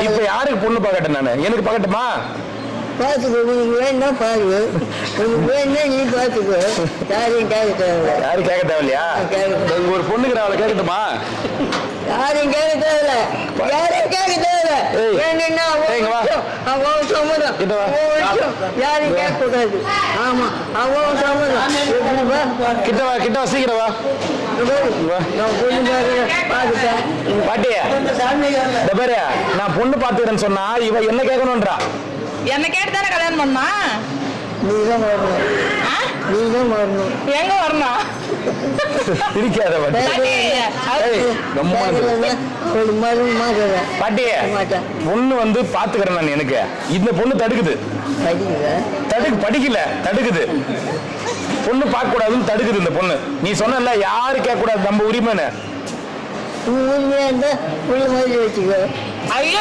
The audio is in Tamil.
இப்ப யாருக்கு பொண்ணு பார்க்கட்டேன் நானு? எனக்கு பார்க்கட்டுமா? பார்த்துக்கோ உனக்கு வேணா பாரு. உனக்கு வேணா நீ பார்த்துக்கோ. யாரையும் கேட்க தேவையில்ல. யாரும் கேட்க தேவையில்லையா? ஒரு பொண்ணுக்கு அவளை கேட்கட்டுமா? யாரையும் கேட்க தேவையில்ல. யாரையும் அவன் சம்மதம். யாரையும் கேட்க கூடாது ஆமா அவன் சம்மதம். எப்படி வா? கிட்ட வா கிட்ட வா சீக்கிரம் வா. வா. நான் பொண்ணு பார்த்துக்கிறேன்னு சொன்னா இவ என்ன கேட்கணும்ன்றா? என்ன கேட்டு தானே கல்யாணம் பண்ணா நீ வரணும். எங்க வரணும்? பிடிக்காத பாட்டி. பொண்ணு வந்து பாத்துக்கிறேன் நான் எனக்கு. இந்த பொண்ணு தடுக்குது. தடுக்கு படிக்கல தடுக்குது. பொண்ணு பார்க்க கூடாதுன்னு தடுக்குது இந்த பொண்ணு. நீ சொன்னல யாரு கேட்க கூடாது நம்ம உரிமைன்னு. உண்மையா இருந்தா உள்ள மாதிரி வச்சுக்கோ. ஐயோ